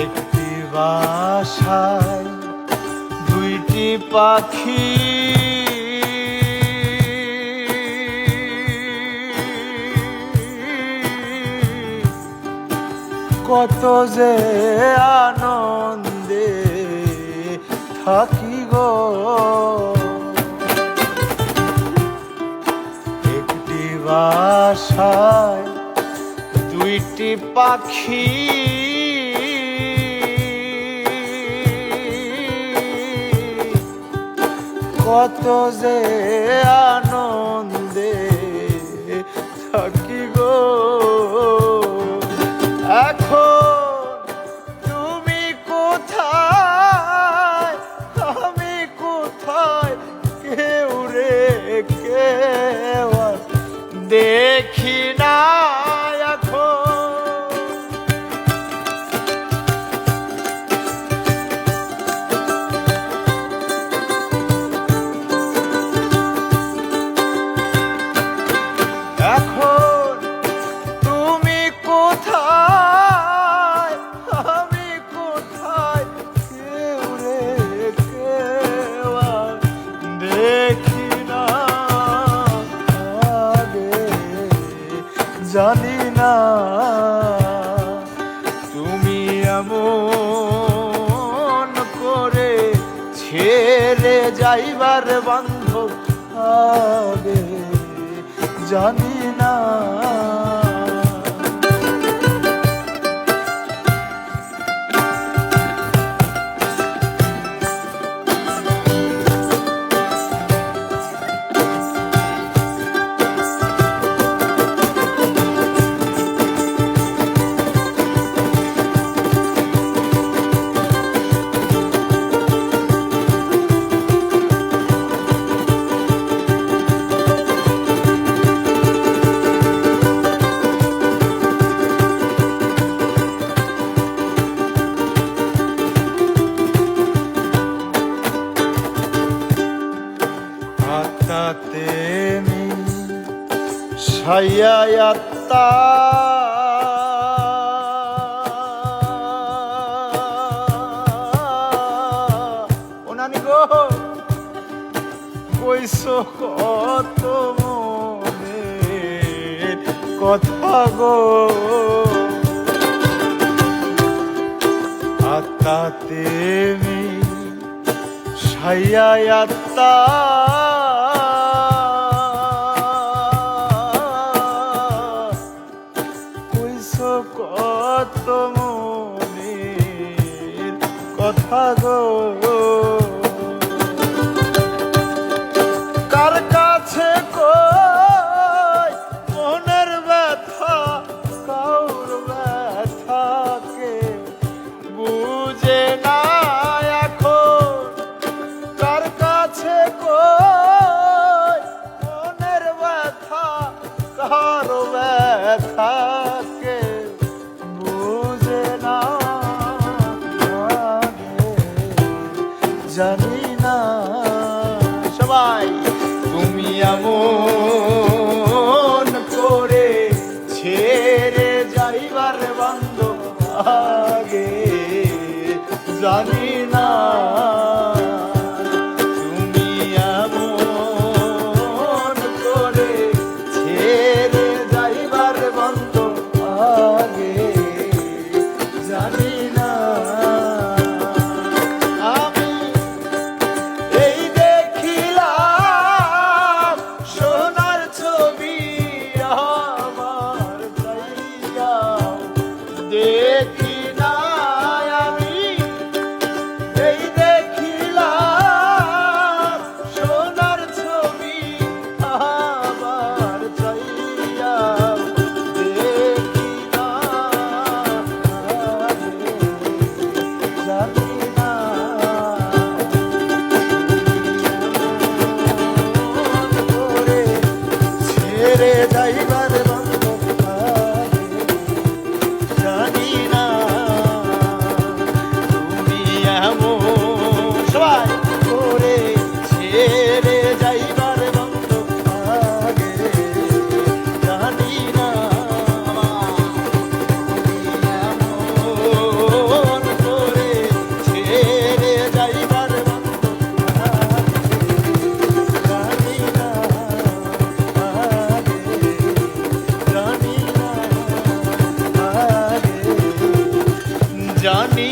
একটি বাসায় দুইটি পাখি। কত যে আনন্দে থাকি গো। একটি বাসায় দুইটি পাখি। কত যে আনন্দে থাকি গো। এখন তুমি কোথায়? আমি কোথায়? কেউ রে কেউ দেখি না। যাইবার বান্ধব আগে জানি না। মি সাইয়াত্তা ওনানি গো কইছো কত মনে কথা গো। আত্মাতে সাইয়াত্তা কথা গো। জানি না। সবাই তুমি এমন করে ছেড়ে যাইবার বন্ধ আগে। জানি দেখি না জানি